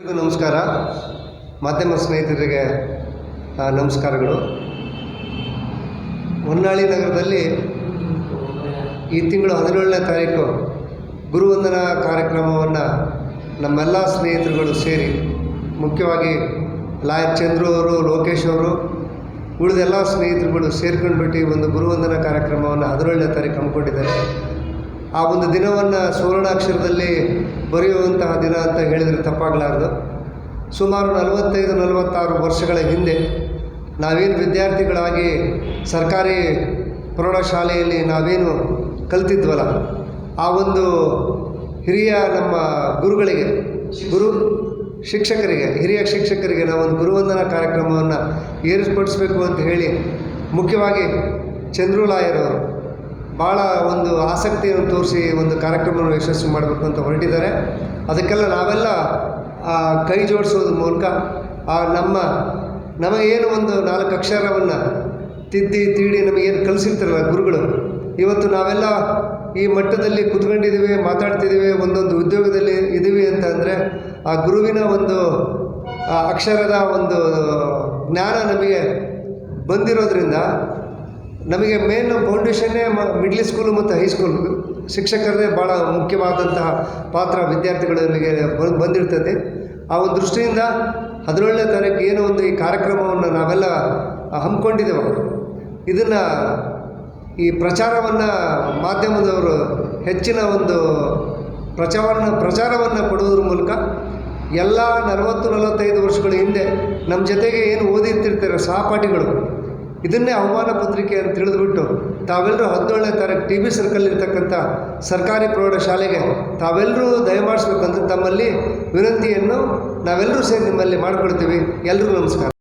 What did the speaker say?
ಎಲ್ರಿಗೂ ನಮಸ್ಕಾರ. ಮಾಧ್ಯಮ ಸ್ನೇಹಿತರಿಗೆ ನಮಸ್ಕಾರಗಳು. ಹೊನ್ನಾಳಿ ನಗರದಲ್ಲಿ ಈ ತಿಂಗಳು ಹದಿನೇಳನೇ ತಾರೀಕು ಗುರುವಂದನಾ ಕಾರ್ಯಕ್ರಮವನ್ನು ನಮ್ಮೆಲ್ಲ ಸ್ನೇಹಿತರುಗಳು ಸೇರಿ, ಮುಖ್ಯವಾಗಿ ಲಾಯರ್ ಚಂದ್ರು ಅವರು, ಲೋಕೇಶ್ ಅವರು, ಉಳಿದೆಲ್ಲ ಸ್ನೇಹಿತರುಗಳು ಸೇರ್ಕೊಂಡ್ಬಿಟ್ಟು ಒಂದು ಗುರುವಂದನಾ ಕಾರ್ಯಕ್ರಮವನ್ನು ಹದಿನೇಳನೇ ತಾರೀಕು ಹಮ್ಮಿಕೊಂಡಿದ್ದಾರೆ. ಆ ಒಂದು ದಿನವನ್ನು ಸುವರ್ಣಾಕ್ಷರದಲ್ಲಿ ಬರೆಯುವಂತಹ ದಿನ ಅಂತ ಹೇಳಿದರೆ ತಪ್ಪಾಗಲಾರದು. ಸುಮಾರು ನಲವತ್ತೈದು, ನಲವತ್ತಾರು ವರ್ಷಗಳ ಹಿಂದೆ ನಾವೇನು ವಿದ್ಯಾರ್ಥಿಗಳಾಗಿ ಸರ್ಕಾರಿ ಪ್ರೌಢಶಾಲೆಯಲ್ಲಿ ನಾವೇನು ಕಲ್ತಿದ್ವಲ್ಲ, ಆ ಒಂದು ಹಿರಿಯ ನಮ್ಮ ಗುರುಗಳಿಗೆ, ಗುರು ಶಿಕ್ಷಕರಿಗೆ, ಹಿರಿಯ ಶಿಕ್ಷಕರಿಗೆ ನಾವೊಂದು ಗುರುವಂದನ ಕಾರ್ಯಕ್ರಮವನ್ನು ಏರ್ಪಡಿಸಬೇಕು ಅಂತ ಹೇಳಿ ಮುಖ್ಯವಾಗಿ ಚಂದ್ರು ಲಾಯರವರು ಭಾಳ ಒಂದು ಆಸಕ್ತಿಯನ್ನು ತೋರಿಸಿ ಒಂದು ಕಾರ್ಯಕ್ರಮವನ್ನು ಯಶಸ್ವಿ ಮಾಡಬೇಕು ಅಂತ ಹೊರಟಿದ್ದಾರೆ. ಅದಕ್ಕೆಲ್ಲ ನಾವೆಲ್ಲ ಕೈ ಜೋಡಿಸೋದ್ರ ಮೂಲಕ, ಆ, ನಮ್ಮ, ನಮಗೇನು ಒಂದು ನಾಲ್ಕು ಅಕ್ಷರವನ್ನು ತಿದ್ದಿ, ತೀಡಿ ನಮಗೇನು ಕಲಿಸಿರ್ತಾರಲ್ಲ ಗುರುಗಳು, ಇವತ್ತು ನಾವೆಲ್ಲ ಈ ಮಟ್ಟದಲ್ಲಿ ಕುತ್ಕೊಂಡಿದ್ದೀವಿ, ಮಾತಾಡ್ತಿದ್ದೀವಿ, ಒಂದೊಂದು ಉದ್ಯೋಗದಲ್ಲಿ ಇದ್ದೀವಿ ಅಂತ ಅಂದರೆ, ಆ ಗುರುವಿನ ಒಂದು ಅಕ್ಷರದ ಒಂದು ಜ್ಞಾನ ನಮಗೆ ಬಂದಿರೋದ್ರಿಂದ ನಮಗೆ ಮೇನ್ ಫೌಂಡೇಶನ್ನೇ ಮಿಡ್ಲ್ ಸ್ಕೂಲು ಮತ್ತು ಹೈಸ್ಕೂಲ್ ಶಿಕ್ಷಕರದೇ ಭಾಳ ಮುಖ್ಯವಾದಂತಹ ಪಾತ್ರ ವಿದ್ಯಾರ್ಥಿಗಳಿಗೆ ಬಂದಿರ್ತದೆ. ಆ ಒಂದು ದೃಷ್ಟಿಯಿಂದ ಹದಿನೇಳನೇ ತಾರೀಕು ಏನೋ ಒಂದು ಈ ಕಾರ್ಯಕ್ರಮವನ್ನು ನಾವೆಲ್ಲ ಹಮ್ಮಿಕೊಂಡಿದ್ದೇವೆ ಇದನ್ನು ಈ ಪ್ರಚಾರವನ್ನು ಮಾಧ್ಯಮದವರು ಹೆಚ್ಚಿನ ಒಂದು ಪ್ರಚಾರವನ್ನು ಪ್ರಚಾರವನ್ನು ಕೊಡುವುದ್ರ ಮೂಲಕ ಎಲ್ಲ ನಲವತ್ತು ನಲವತ್ತೈದು ವರ್ಷಗಳ ಹಿಂದೆ ನಮ್ಮ ಜೊತೆಗೆ ಏನು ಓದಿರ್ತಿರ್ತಾರೆ ಸಹಪಾಠಿಗಳು ಇದನ್ನೇ ಅವಮಾನ ಪತ್ರಿಕೆ ಅಂತ ತಿಳಿದುಬಿಟ್ಟು ತಾವೆಲ್ಲರೂ ಹದಿನೇಳನೇ ತಾರೀಕು ಟಿ ಬಿ ಸರ್ಕಲ್ ಇರ್ತಕ್ಕಂಥ ಸರ್ಕಾರಿ ಪ್ರೌಢಶಾಲೆಗೆ ತಾವೆಲ್ಲರೂ ದಯಮಾಡಿಸ್ಬೇಕಂತ ತಮ್ಮಲ್ಲಿ ವಿನಂತಿಯನ್ನು ನಾವೆಲ್ಲರೂ ಸೇರಿ ನಿಮ್ಮಲ್ಲಿ ಮಾಡ್ಕೊಳ್ತೀವಿ ಎಲ್ರಿಗೂ ನಮಸ್ಕಾರ.